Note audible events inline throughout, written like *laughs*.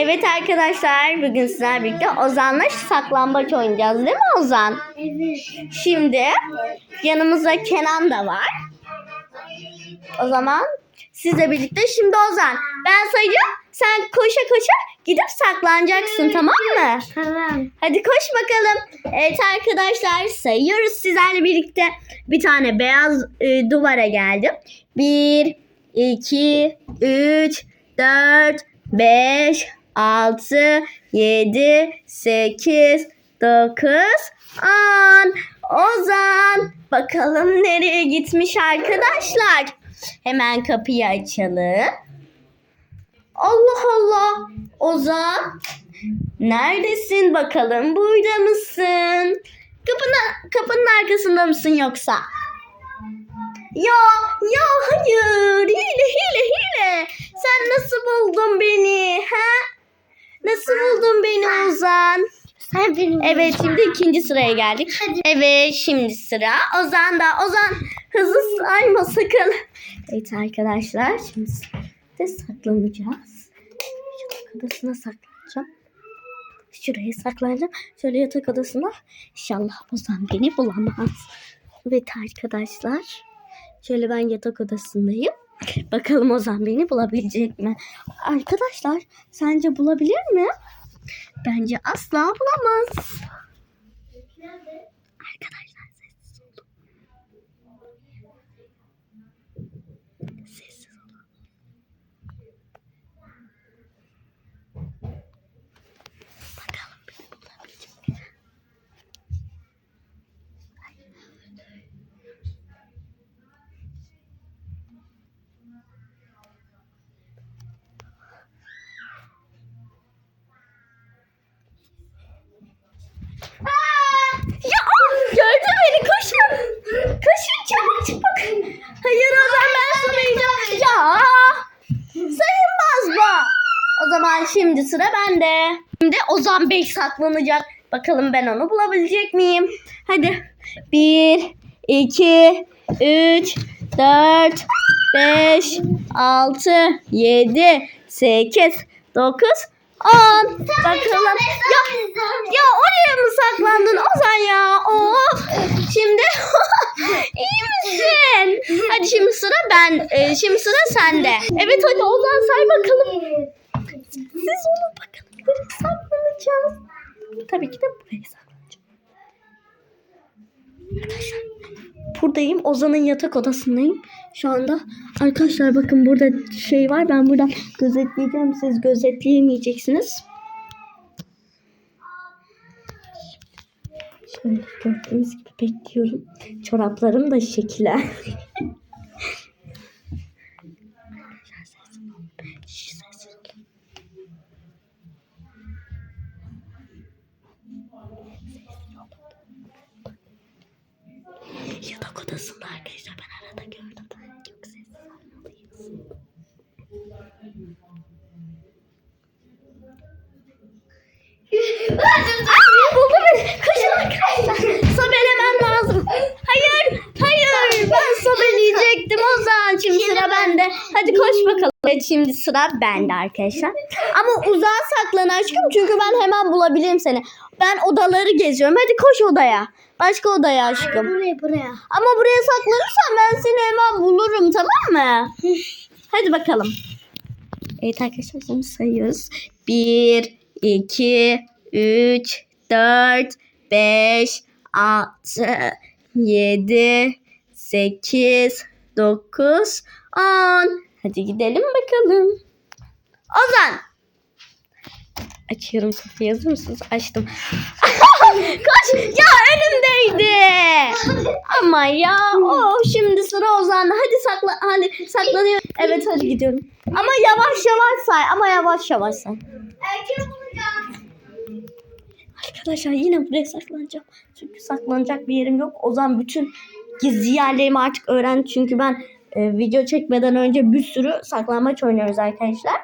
Evet arkadaşlar bugün sizlerle birlikte Ozan'la saklambaç oynayacağız değil mi Ozan? Evet. Şimdi yanımızda Kenan da var. O zaman sizle birlikte şimdi Ozan ben sayacağım sen koşa koşa gidip saklanacaksın tamam mı? Tamam. Hadi koş bakalım. Evet arkadaşlar sayıyoruz sizlerle birlikte. Bir tane beyaz e, duvara geldim. 1, 2, 3, 4, 5, 6, 7, 8, 9, 10. Ozan. Bakalım nereye gitmiş arkadaşlar. Hemen kapıyı açalım. Allah Allah. Ozan. Neredesin bakalım? Burada mısın? Kapının, kapının arkasında mısın yoksa? Ya, ya hayır. Hile, hile, hile. Sen nasıl buldun beni? Ha? Nasıl buldun beni Ozan? Sen benim. Evet şimdi ikinci sıraya geldik. Hadi. Evet şimdi sıra Ozan'da. Ozan hızlı sayma sakın. Evet arkadaşlar şimdi de saklanacağız. Yatak odasına saklanacağım. Şuraya saklanacağım. Şöyle yatak odasına. İnşallah Ozan beni bulamaz. Evet arkadaşlar. Şöyle ben yatak odasındayım. *laughs* Bakalım Ozan beni bulabilecek mi? Arkadaşlar sence bulabilir mi? Bence asla bulamaz. Arkadaşlar sessiz olun. Sessiz olun. Bakalım beni bulabilecek mi? Ya of, gördü beni koşun. Koşun çabuk çabuk. Hayır o zaman ben sayacağım. Ya sayılmaz bu. O zaman şimdi sıra bende. Şimdi Ozan Bey saklanacak. Bakalım ben onu bulabilecek miyim? Hadi. Bir, iki, üç, dört, beş, altı, yedi, sekiz, dokuz, on. Bakalım. Ya ya oraya mı saklandın Ozan ya? Of. Şimdi *laughs* iyi misin? Hadi şimdi sıra ben. e, şimdi sıra sende. Evet hadi Ozan say bakalım. Tabii ki de buraya saklanacağım. Arkadaşlar buradayım. Ozan'ın yatak odasındayım. Şu anda arkadaşlar bakın burada şey var. Ben buradan gözetleyeceğim. Siz gözetleyemeyeceksiniz. Şöyle gördüğünüz gibi bekliyorum. Çoraplarım da şekiller. *laughs* Odasında arkadaşlar ben arada gördüm. Şimdi sıra bende arkadaşlar. Ama uzağa saklan aşkım çünkü ben hemen bulabilirim seni. Ben odaları geziyorum. Hadi koş odaya. Başka odaya aşkım. Buraya buraya. Ama buraya saklanırsan ben seni hemen bulurum tamam mı? *laughs* Hadi bakalım. Evet arkadaşlar şimdi sayıyoruz. 1, 2, 3, 4, 5, 6, 7, 8, 9, 10. Hadi gidelim bakalım. Ozan. Açıyorum kapıyı hazır mısınız? Açtım. *laughs* Koş. Ya önümdeydi. Ama ya o şimdi sıra Ozan'da. Hadi sakla hadi saklanıyor. Evet hadi gidiyorum. Ama yavaş yavaş say. Ama yavaş yavaş say. Bulacağım. Arkadaşlar yine buraya saklanacağım. Çünkü saklanacak bir yerim yok. Ozan bütün gizli yerlerimi artık öğrendi. Çünkü ben e, video çekmeden önce bir sürü saklanmaç oynuyoruz arkadaşlar.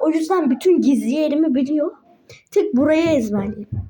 O yüzden bütün gizli yerimi biliyor. Tek buraya ezberleyeyim.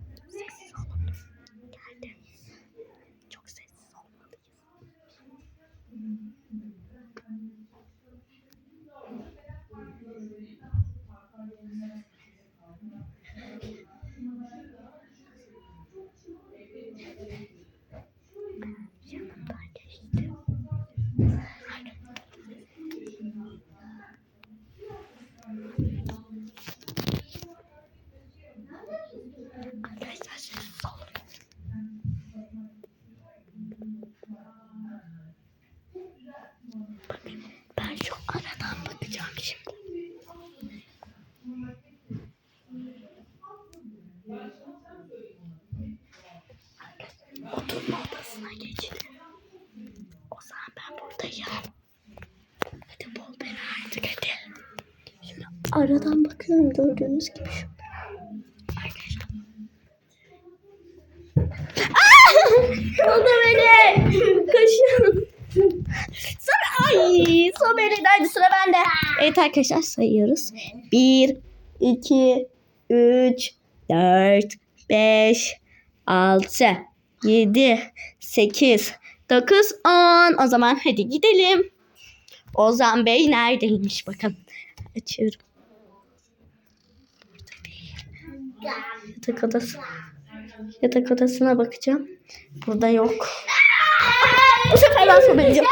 odasına geçin. O zaman ben buradayım. Hadi bul beni artık hadi. Şimdi aradan bakıyorum gördüğünüz gibi şu. *laughs* Buldu beni. Koşun. Sonra ay son belirlendi sıra bende. Evet arkadaşlar sayıyoruz. 1, 2, 3, 4, 5, 6. 7 8 9 10 O zaman hadi gidelim. Ozan Bey neredeymiş bakalım. Açıyorum. Yatak odası. Yatak odasına bakacağım. Burada yok. Bu sefer ben. Ya.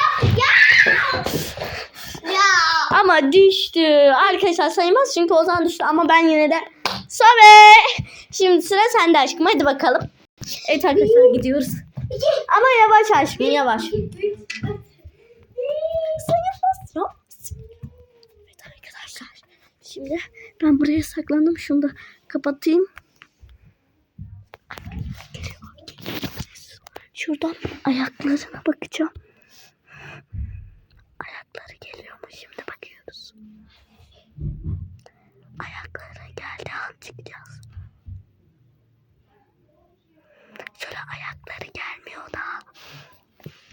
Ama düştü. Arkadaşlar sayılmaz çünkü Ozan düştü ama ben yine de Sobe. Şimdi sıra sende aşkım. Hadi bakalım. Evet arkadaşlar gidiyoruz. Ama yavaş aşkım yavaş. Evet arkadaşlar. Şimdi ben buraya saklandım. Şunu da kapatayım. Şuradan ayaklarına bakacağım. Ayakları geliyor mu? Şimdi bakıyoruz. Ayakları geldi an çıkacağız. Ayakları gelmiyor da.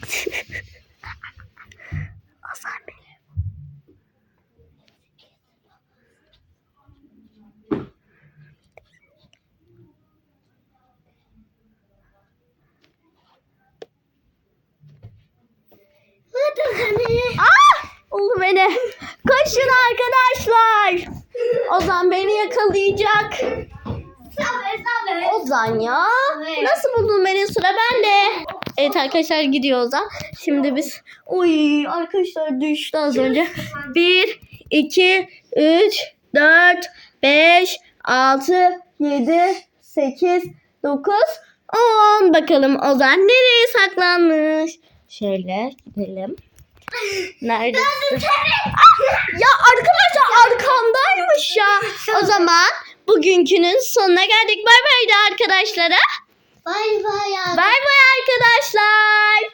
*laughs* Azar beni. Ah! Oldu beni. Koşun arkadaşlar. Ozan beni yakalayacak. Sabe. Ozan ya. Evet. Nasıl buldun beni sıra bende. Evet arkadaşlar gidiyor Ozan. Şimdi biz Oy arkadaşlar düştü az önce. 1 2 3 4 5 6 7 8 9 10 bakalım Ozan nereye saklanmış? Şöyle gidelim. Nerede? ya arkadaşlar arkamdaymış ya. *laughs* O zaman bugünkünün sonuna geldik. Bay bay de arkadaşlara. Bay bay. Bay bay arkadaşlar.